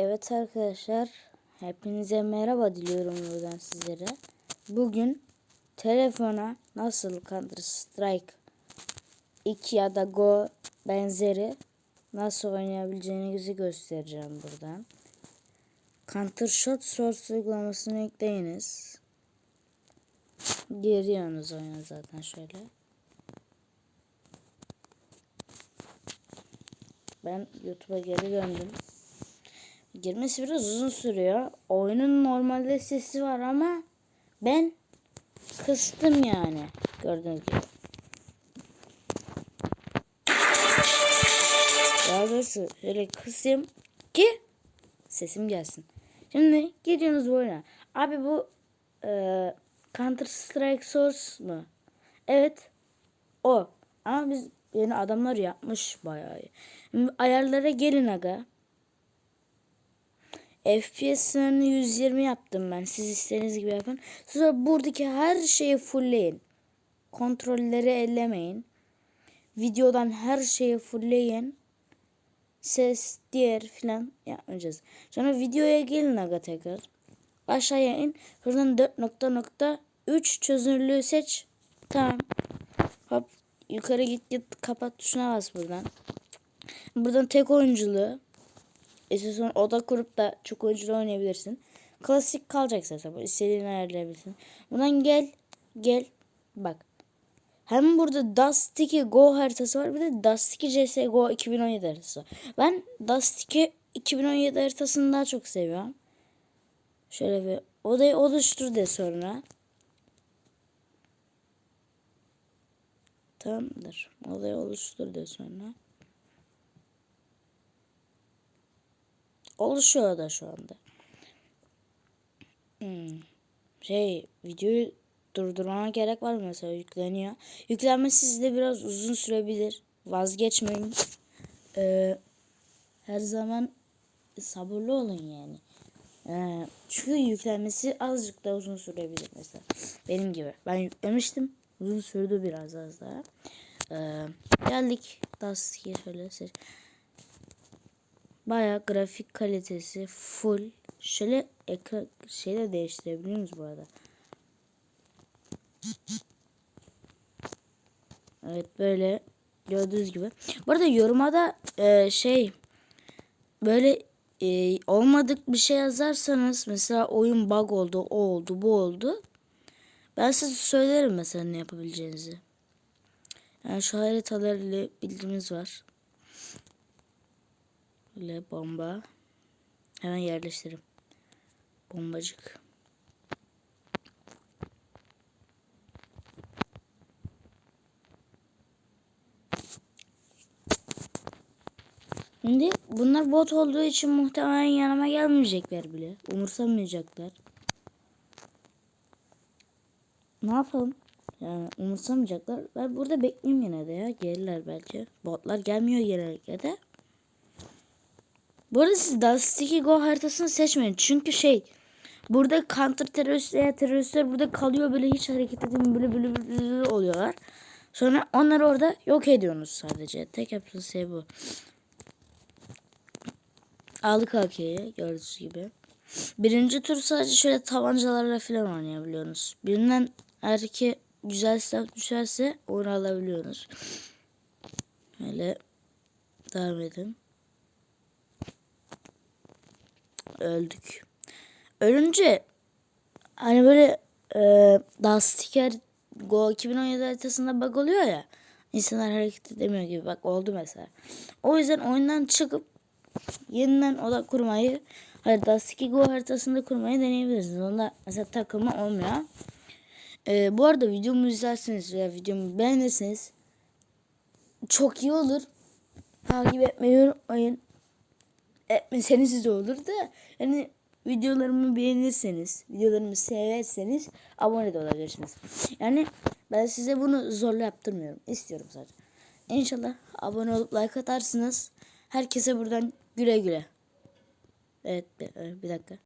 Evet arkadaşlar, hepinize merhaba diliyorum buradan sizlere. Bugün telefona nasıl Counter Strike 2 ya da Go benzeri nasıl oynayabileceğinizi göstereceğim buradan. Counter Shot Source uygulamasını ekleyiniz. Giriyorsunuz oyuna zaten şöyle. Ben YouTube'a geri döndüm. Girmesi biraz uzun sürüyor. Oyunun normalde sesi var ama ben kıstım yani. Gördüğünüz gibi. Daha doğrusu şöyle kısayım ki sesim gelsin. Şimdi gidiyorsunuz bu oyuna. Abi bu e, Counter Strike Source mu? Evet. O. Ama biz yeni adamlar yapmış bayağı. Şimdi ayarlara gelin aga. FPS sınırını 120 yaptım ben. Siz istediğiniz gibi yapın. Sonra buradaki her şeyi fullleyin. Kontrolleri ellemeyin. Videodan her şeyi fullleyin. Ses, diğer filan yapmayacağız. Sonra videoya gelin aga tekrar. Aşağıya in. Buradan 4.3 çözünürlüğü seç. Tamam. Hop yukarı git git kapat tuşuna bas buradan. Buradan tek oyunculuğu İstiyorsan oda kurup da çok oyunculu oynayabilirsin. Klasik kalacak zaten. İstediğini ayarlayabilirsin. Buradan gel. Gel. Bak. Hem burada Dust 2 Go haritası var. Bir de Dust 2 CSGO 2017 haritası. Ben Dust 2 2017 haritasını daha çok seviyorum. Şöyle bir odayı oluştur de sonra. Tamamdır. Odayı oluştur de sonra. Oluşuyor da şu anda. Hmm. Şey videoyu durdurmama gerek var mı mesela yükleniyor. Yüklenmesi sizde biraz uzun sürebilir. Vazgeçmeyin. Ee, her zaman sabırlı olun yani. Ee, çünkü yüklenmesi azıcık da uzun sürebilir mesela. Benim gibi. Ben yüklemiştim. Uzun sürdü biraz az daha. Ee, geldik. Dust şöyle seç. Baya grafik kalitesi full. Şöyle ekran şeyle değiştirebiliyor muyuz bu arada? Evet böyle gördüğünüz gibi. Bu arada yoruma da e, şey böyle e, olmadık bir şey yazarsanız mesela oyun bug oldu, o oldu, bu oldu. Ben size söylerim mesela ne yapabileceğinizi. Yani şu haritalarla bildiğimiz var. Böyle bomba. Hemen yerleştirim. Bombacık. Şimdi bunlar bot olduğu için muhtemelen yanıma gelmeyecekler bile. Umursamayacaklar. Ne yapalım? Yani umursamayacaklar. Ben burada bekleyeyim yine de ya. Gelirler belki. Botlar gelmiyor genellikle de. Bu arada siz Dust 2 Go haritasını seçmeyin. Çünkü şey burada counter terörist veya teröristler burada kalıyor böyle hiç hareket edemiyor böyle, böyle böyle böyle oluyorlar. Sonra onları orada yok ediyorsunuz sadece. Tek yaptığınız şey bu. Aldık AK'yi gördüğünüz gibi. Birinci tur sadece şöyle tabancalarla falan oynayabiliyorsunuz. Birinden eğer ki güzel silah düşerse onu alabiliyorsunuz. Böyle devam edin. Öldük. Ölünce hani böyle e, Dustiker Go 2017 haritasında bug oluyor ya. İnsanlar hareket edemiyor gibi bak oldu mesela. O yüzden oyundan çıkıp yeniden oda kurmayı hayır Dust Go haritasında kurmayı deneyebilirsiniz. Onda mesela takılma olmuyor. Ee, bu arada videomu izlerseniz veya videomu beğenirseniz çok iyi olur. Takip etmeyi unutmayın etmeseniz de olur da yani videolarımı beğenirseniz, videolarımı severseniz abone de olabilirsiniz. Yani ben size bunu zorla yaptırmıyorum. İstiyorum sadece. İnşallah abone olup like atarsınız. Herkese buradan güle güle. Evet bir dakika.